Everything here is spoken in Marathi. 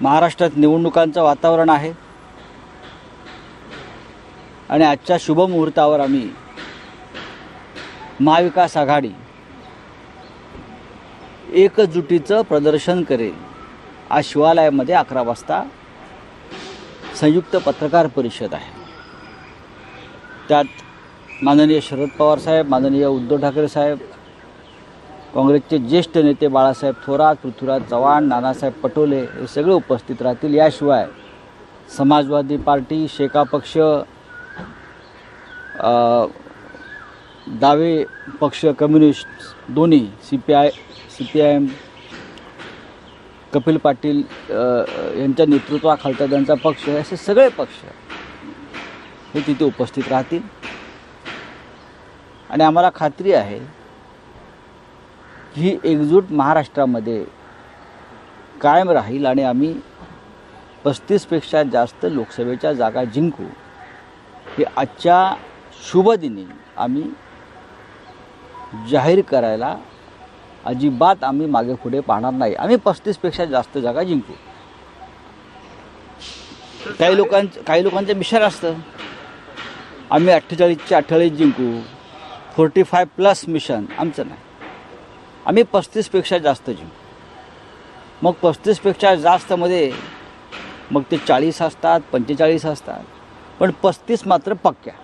महाराष्ट्रात निवडणुकांचं वातावरण आहे. आणि आजच्या शुभमुहूर्तावर आम्ही महाविकास आघाडी एकजुटीचं प्रदर्शन करेल आज शिवालयामध्ये अकरा वाजता संयुक्त पत्रकार परिषद आहे. त्यात माननीय शरद पवार साहेब माननीय उद्धव ठाकरे साहेब काँग्रेसचे ज्येष्ठ नेते बाळासाहेब थोरात पृथ्वीराज चव्हाण नानासाहेब पटोले हे सगळे उपस्थित राहतील. याशिवाय समाजवादी पार्टी शेका पक्ष दावे पक्ष कम्युनिस्ट दोन्ही C P I C P I M Kapil Patil यांच्या नेतृत्वाखालचा त्यांचा पक्ष असे सगळे पक्ष हे तिथे उपस्थित राहतील. आणि आम्हाला खात्री आहे ही एकजूट महाराष्ट्रामध्ये कायम राहील आणि आम्ही पस्तीसपेक्षा जास्त लोकसभेच्या जागा जिंकू. हे आजच्या शुभदिनी आम्ही जाहीर करायला अजिबात आम्ही मागे पुढे पाहणार नाही. आम्ही पस्तीसपेक्षा जास्त जागा जिंकू. काही लोकांचं काही लोकांचं मिशन असतं. आम्ही अठ्ठेचाळीसच्या अठ्ठेचाळीस जिंकू. फोर्टी फाय प्लस मिशन आमचं नाही. आम्ही पस्तीसपेक्षा जास्त जिंकू मग पस्तीसपेक्षा जास्तमध्ये मग ते चाळीस असतात पंचेचाळीस असतात. पण पस्तीस मात्र पक्क्या.